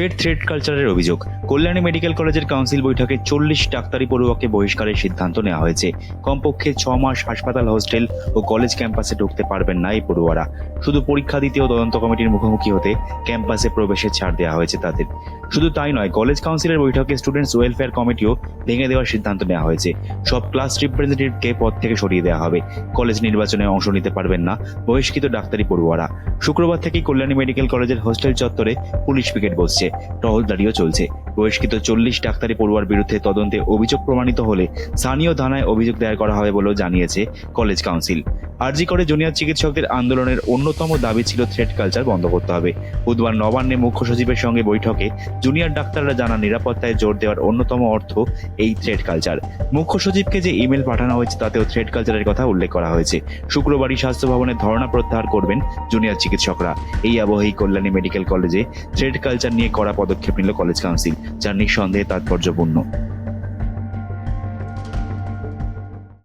ফের থ্রেড কালচারের অভিযোগ, কল্যাণী মেডিকেল কলেজের কাউন্সিল বৈঠকে চল্লিশ ডাক্তারি পড়ুয়াকে বহিষ্কারের সিদ্ধান্ত নেওয়া হয়েছে। কমপক্ষে ছ মাস হাসপাতাল, হোস্টেল ও কলেজ ক্যাম্পাসে ঢুকতে পারবেন না এই পড়ুয়ারা। শুধু পরীক্ষা দিতে ও তদন্ত কমিটির মুখোমুখি হতে ক্যাম্পাসে প্রবেশের ছাড় দেওয়া হয়েছে তাদের। শুধু তাই নয়, কলেজ কাউন্সিলের বৈঠকে স্টুডেন্টস ওয়েলফেয়ার কমিটিও ভেঙে দেওয়ার সিদ্ধান্ত নেওয়া হয়েছে। সব ক্লাস রিপ্রেজেন্টেটিভকে পদ থেকে সরিয়ে দেওয়া হবে। কলেজ নির্বাচনে অংশ নিতে পারবেন না বহিষ্কৃত ডাক্তারি পড়ুয়ারা। শুক্রবার থেকে কল্যাণী মেডিকেল কলেজের হোস্টেল চত্বরে পুলিশ পিকেট বসছে। টহলদারিও চলছে। বহিষ্কৃত চল্লিশ ডাক্তারি পড়ুয়ার বিরুদ্ধে তদন্তে অভিযোগ প্রমাণিত হলে স্থানীয় থানায় অভিযোগ দায়ের করা হবে বলেও জানিয়েছে কলেজ কাউন্সিল। আরজি করে জুনিয়র চিকিৎসকদের আন্দোলনের অন্যতম দাবি ছিল থ্রেড কালচার বন্ধ করতে হবে। বুধবার নবান্নে মুখ্য সচিবের সঙ্গে বৈঠকে জুনিয়র ডাক্তাররা জানা নিরাপত্তায় জোর দেওয়ার অন্যতম অর্থ এই থ্রেড কালচার। মুখ্য সচিবকে যে ইমেল পাঠানো হয়েছে, তাতেও থ্রেড কালচারের কথা উল্লেখ করা হয়েছে। শুক্রবারই স্বাস্থ্য ভবনে ধর্ণা প্রত্যাহার করবেন জুনিয়র চিকিৎসকরা। এই আবহেই কল্যাণী মেডিকেল কলেজে থ্রেড কালচার নিয়ে কড়া পদক্ষেপ নিল কলেজ কাউন্সিল, যার নিঃসন্দেহে তাৎপর্যপূর্ণ।